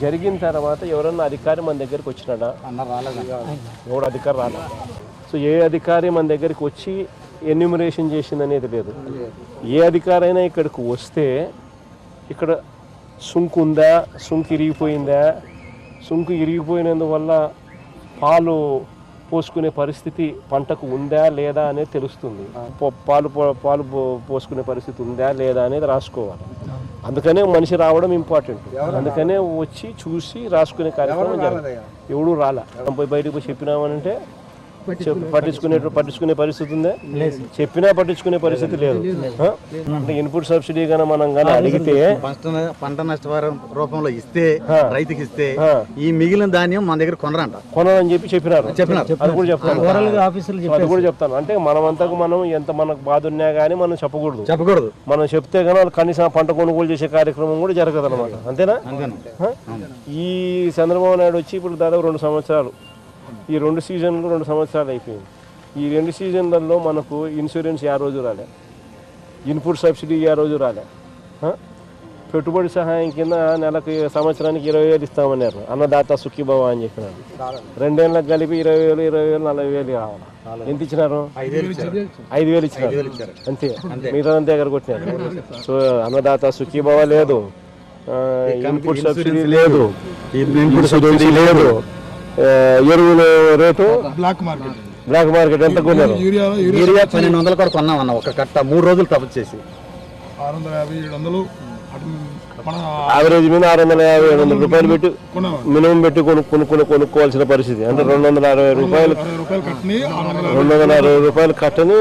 జరిగిన తర్వాత ఎవరన్నా అధికారి మన దగ్గరికి వచ్చినాడా? అన్న రాలేదండి ఎవడు అధికారి రాలే. సో ఏ అధికారి మన దగ్గరికి వచ్చి ఎన్యూమరేషన్ చేసింది అనేది లేదు. ఏ అధికారి అయినా ఇక్కడికి వస్తే ఇక్కడ సుంకు ఉందా? సుంకు ఇరిగిపోయిందా? సుంకు ఇరిగిపోయినందువల్ల పాలు పోసుకునే పరిస్థితి పంటకు ఉందా లేదా అనేది తెలుస్తుంది. పాలు పాలు పో- పోసుకునే పరిస్థితి ఉందా లేదా అనేది రాసుకోవాలి. అందుకనే మనిషి రావడం ఇంపార్టెంట్ అందుకనే వచ్చి చూసి రాసుకునే కార్యక్రమం జరగాలి. ఎవడు రాలా. పోయి బయటకు పోయి చెప్పినామనంటే చెప్పు- పట్టించుకునే పట్టించుకునే పరిస్థితి. ఉందా? చెప్పినా పట్టించుకునే పరిస్థితి లేదు? అంటే ఇన్పుట్ సబ్సిడీ గానీ మనం కానీ అడిగితే పంట నష్టపరిహారం రూపంలో ఇస్తే. రైతుకి ఇస్తే. ఈ మిగిలిన ధాన్యం మన దగ్గర కొనరంట. కొనాలని చెప్పి చెప్పినారు. చెప్పినారు. అది కూడా చెప్తాను. అది కూడా చెప్తాను. అంటే మనమంతకు మనం ఎంత మనకు బాధ ఉన్నా కానీ మనం చెప్పకూడదు. చెప్పకూడదు. మనం చెప్తే వాళ్ళు కనీసం పంట కొనుగోలు చేసే కార్యక్రమం కూడా జరగదు అనమాట అంతేనా? ఈ చంద్రబాబు నాయుడు వచ్చి ఇప్పుడు దాదాపు రెండు సంవత్సరాలు ఈ రెండు సీజన్లు రెండు సంవత్సరాలు అయిపోయింది. ఈ రెండు సీజన్లలో మనకు ఇన్సూరెన్స్ ఏ రోజు రాలే. ఇన్పుట్ సబ్సిడీ ఏ రోజు రాలే. ఆ? పెట్టుబడి సహాయం కింద నెలకు సంవత్సరానికి ఇరవై వేలు ఇస్తామన్నారు. అన్నదాత సుఖీభవ అని చెప్పినారు. రెండేళ్ళకి కలిపి ఇరవై వేలు ఇరవై వేలు నలభై వేలు కావాలి? ఎంత ఇచ్చినారు? ఐదు వేలు ఇచ్చినారు. అంతే. మిగతా అంతే దగ్గర కొట్టినారు. సో అన్నదాత సుఖీభవ లేదు. ఆ, ఇన్పుట్ సబ్సిడీ లేదు. ఇన్పుట్ సబ్సిడీ లేదు. ఆ, ఎరువుల rate? Black market black market ఎంత కొన్నారు? యూరియా పన్నెండు వందలు కూడా కొన్నాం అన్న ఒక కట్ట మూడు రోజులు తపస్సు చేసి. ఆరు వందల యాభై ఏడు వందలు. యావరేజ్ మీద ఆరు వందల యాభై ఏడు వందల రూపాయలు పెట్టి కొన్నాం మినిమం పెట్టి కొను కొనుక్కొని కొనుక్కోవాల్సిన పరిస్థితి. అంటే రెండు వందల అరవై రూపాయలు అరవై రూపాయలు కట్టిని ఆరు వందల రెండు వందల అరవై రూపాయలు. కట్టని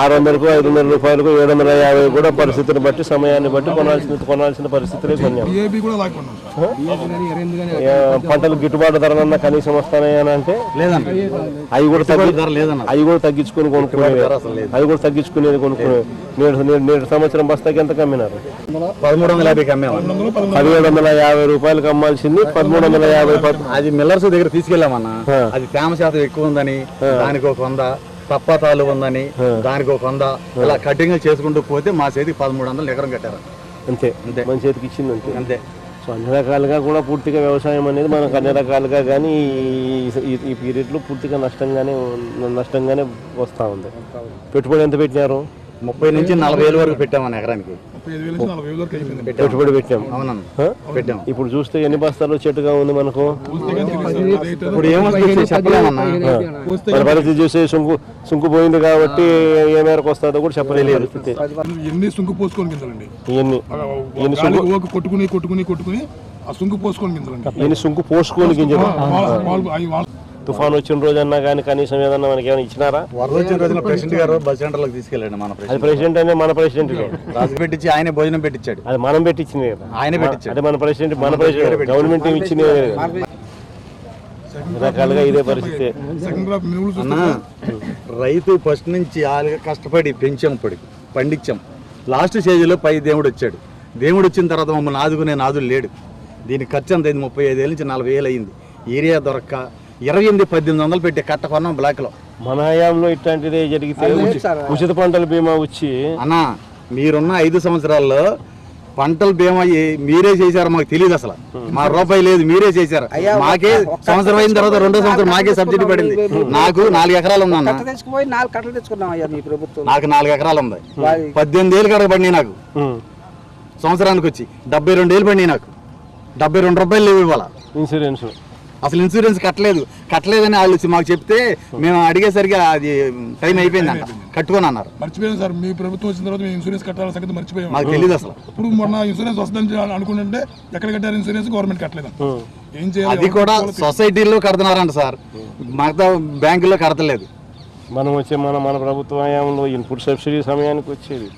ఆరు వందలకు ఐదు వందల రూపాయలకు ఏడు వందల యాభై కూడా పరిస్థితిని బట్టి సమయాన్ని బట్టి కొనాల్సిన కొనాల్సిన పరిస్థితులే కొన్నాం. పంటలు గిట్టుబాటు ధరలన్నా కనీసం వస్తాయని అంటే? అవి కూడా తగ్గి ధర లేదన్న. అవి కూడా తగ్గించుకొని కొనుక్కునేది ధర అసలు లేదు. అవి కూడా తగ్గించుకునేది కొనుక్కునేది నేడు నేడు- సంవత్సరం బస్తాకి ఎంత కమ్మినారు? పదమూడు వందల యాభైకి అమ్మేవాళ్ళం. పదిహేడు వందల యాభై రూపాయలకు అమ్మాల్సింది పదమూడు వందల యాభై అది మిల్లర్స్ దగ్గర తీసుకెళ్ళామన్న. అది తేమ శాతం ఎక్కువ ఉందని దానికి ఒక వంద. తప్పతాలు ఉందని దానికి ఒక వంద ఇలా కటింగ్ చేసుకుంటూ పోతే మా చేతికి పదమూడు వందలు ఎకరం కట్టారు. అంతే. అంతే. మన చేతికి ఇచ్చింది అంతే. అంతే. సో అన్ని రకాలుగా కూడా పూర్తిగా వ్యవసాయం అనేది మనకు అన్ని రకాలుగా కానీ ఈ పీరియడ్లో పూర్తిగా నష్టంగానే నష్టంగానే వస్తూ ఉంది. పెట్టుబడి ఎంత పెట్టినారు? ముప్పై నుంచి నలభై వేలు వరకు పెట్టామన్న ఎకరానికి. పెట్టుబడి పెట్టాం. అవునన్న. ఆ? పెట్టాం. ఇప్పుడు చూస్తే ఎన్ని బస్తాలు చెట్టుగా ఉంది మనకు? ఇప్పుడు మన పరిస్థితి చూస్తే సుంకు సుంకు పోయింది కాబట్టి ఏ మేరకు వస్తుందో కూడా చెప్పలేదు పరిస్థితి. ఎన్ని సుంకు పోసుకొని కొట్టుకుని కొట్టుకుని కొట్టుకుని ఆ సుంకు పోసుకొని గింజలండి. ఇవన్నీ సుంకు పోసుకోని గింజలు? వాళ్ళ తుఫాన్ వచ్చిన రోజన్నా కానీ కనీసం ఏదన్నా మనకి ఏమైనా ఇచ్చినారా? వరద వచ్చిన రోజున ప్రెసిడెంట్ గారు బస్ సెంటర్లకు తీసుకెళ్ళండి మన అది ప్రెసిడెంట్. ప్రెసిడెంట్ అనే మన ప్రెసిడెంట్ రాజు పెట్టించి ఆయనే భోజనం పెట్టించాడు అది మనం పెట్టించింది కదా. ఆయనే పెట్టించాడు అదే మన ప్రెసిడెంట్ మన ప్రెసిడెంట్ గవర్నమెంట్ ఇచ్చింది రకాలుగా ఇదే పరిస్థితి. రైతు ఫస్ట్ నుంచి ఆలుగా కష్టపడి పెంచాం పడి పండించాం. లాస్ట్ స్టేజ్లో పై దేవుడు వచ్చాడు. దేవుడు వచ్చిన తర్వాత మమ్మల్ని ఆదుకునే నాదుడు లేడు. దీని ఖర్చు అంత అయింది? ముప్పై ఐదేళ్ళ నుంచి నలభై వేలు అయింది. ఏరియా దొరక్క ఇరవై ఎనిమిది పద్దెనిమిది వందలు పెట్టి కట్ట కొన్నాం బ్లాక్లో మన హయాంలో ఇట్లాంటిదే జరిగితే ఉచి- ఉచిత పంటల బీమా వచ్చి అన్న మీరున్న ఐదు సంవత్సరాల్లో పంటల బీమా మీరే చేశారు మాకు తెలియదు అసలు. మా రూపాయి లేదు మీరే చేశారు. మాకే సంవత్సరం అయిన తర్వాత రెండో సంవత్సరం మాకే సబ్సిడీ పడింది. నాకు నాలుగు ఎకరాలు ప్రభుత్వం. నాకు నాలుగు ఎకరాలు ఉంది. పద్దెనిమిది ఏళ్ళు కడగ పడినాయి నాకు. సంవత్సరానికి వచ్చి డెబ్బై రెండు ఏళ్ళు పడినాయి నాకు. డెబ్బై రెండు రూపాయలు లేవు ఇవాళ. ఇన్సూరెన్స్. అసలు ఇన్సూరెన్స్ కట్టలేదు. కట్టలేదని వాళ్ళు వచ్చి మాకు చెప్తే మేము అడిగేసరికి అది టైం అయిపోయిందంట కట్టుకొని అన్నారు. మర్చిపోయాం సార్. మీ ప్రభుత్వం వచ్చిన తర్వాత మేము ఇన్సూరెన్స్ కట్టాలని సంగతి మర్చిపోయాం. మాకు తెలియదు అసలు. ఇప్పుడు మొన్న ఇన్సూరెన్స్ వస్తుందని అనుకుంటుంటే ఎక్కడ కట్టారు ఇన్సూరెన్స్ గవర్నమెంట్ కట్టలేదు? ఏం చేయాలి? అది కూడా సొసైటీలో కడుతున్నారంట సార్. మిగతా బ్యాంకులో కడతలేదు. మనం వచ్చే మన మన ప్రభుత్వ హయాంలో ఇన్పుట్ సబ్సిడీ సమయానికి వచ్చేది.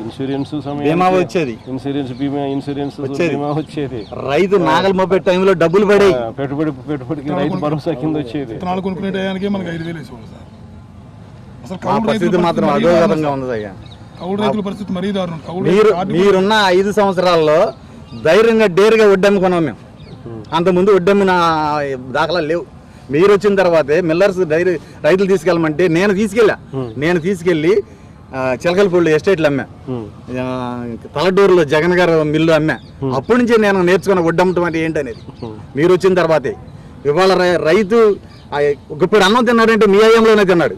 ఇన్సూరెన్స్ బీమా వచ్చేది. ఇన్సూరెన్స్ బీమా ఇన్సూరెన్స్ బీమా వచ్చేది. రైతు నాగలి మోపే టైంలో డబ్బులు పడాయి. పెట్టుబడి పెట్టుబడికి రైతు భరోసా కింద వచ్చేది. విత్తనాలు కొనుక్కునే టయానికి మనకి ఐదు వేలు వేసేవాళ్ళు సార్. అసలు కౌలు పరిస్థితి మాత్రం అధోగతంగా. ఉంది అయ్యా కౌలు రైతుల పరిస్థితి మరీ దారుణం. కౌలు మీరు మీరున్న ఐదు సంవత్సరాల్లో ధైర్యంగా డేరుగా వడ్డమ్ముకున్నాం మేము. అంతకుముందు వడ్డమ్మిన దాఖలా లేవు. మీరు వచ్చిన తర్వాతే మిల్లర్స్ డైరీ రైతులు తీసుకెళ్ళమంటే నేను తీసుకెళ్ళా. నేను తీసుకెళ్ళి చిలకలపూడి ఎస్టేట్లు అమ్మా. తలడూరులో జగన్ గారు మిల్లు అమ్మా. అప్పటి నుంచి నేను నేర్చుకున్న వడ్డమ్మటం అంటే ఏంటనేది? మీరు వచ్చిన తర్వాతే. ఇవాళ రైతు ఇప్పుడు అన్నం తిన్నాడంటే మీ అయ్యంలోనే తిన్నాడు.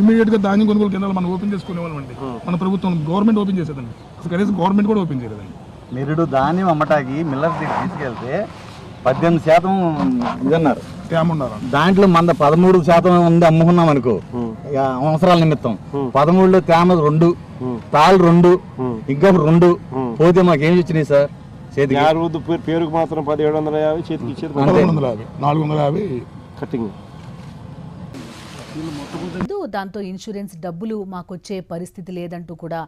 ఇమీడియట్గా ధాన్యం కొనుగోలు కేంద్రాలు మనం ఓపెన్ చేసుకునే వాళ్ళమండి మన ప్రభుత్వం గవర్నమెంట్ ఓపెన్ చేసేదండి. అసలు కనీసం గవర్నమెంట్ కూడా ఓపెన్ చేయలేదండి. నిరుడు ధాన్యం అమ్మటాకి మిల్లర్ దగ్గర తీసుకెళ్తే పద్దెనిమిది శాతం ఇదన్నారు. దాంట్లో మన పదమూడు శాతం ఉంది అమ్ముకున్నాం అనుకో. అవసరాల నిమిత్తం. పదమూడులో తేమ రెండు తాళ్ళు రెండు ఇంకా రెండు. పోతే మాకేం వచ్చినాయి సార్? చేతికి. పేరుకు మాత్రం పదిహేడు వందల యాభై చేతికి ఇచ్చేది పదకొండు వందల యాభై. నాలుగు వందల యాభై. కటింగ్. దాంతో ఇన్సూరెన్స్ డబ్బులు మాకొచ్చే పరిస్థితి లేదంటూ కూడా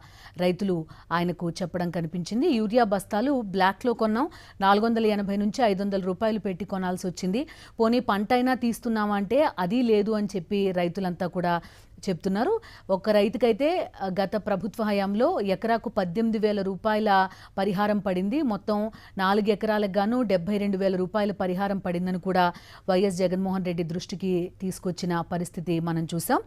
రైతులు ఆయనకు చెప్పడం కనిపించింది. యూరియా బస్తాలు బ్లాక్లో కొన్నాం. నాలుగు వందల ఎనభై నుంచి ఐదు వందల రూపాయలు పెట్టి కొనాల్సి వచ్చింది పోనీ పంట అయినా తీస్తున్నామంటే అది లేదు అని చెప్పి రైతులంతా కూడా చెప్తున్నారు. ఒక రైతుకైతే గత ప్రభుత్వ హయాంలో ఎకరాకు పద్దెనిమిది వేల రూపాయల పరిహారం పడింది. మొత్తం నాలుగు ఎకరాలకు గాను డెబ్బై రెండు వేల రూపాయల పరిహారం పడిందని కూడా వైఎస్ జగన్మోహన్ రెడ్డి దృష్టికి తీసుకొచ్చిన పరిస్థితి మనం చూసాం.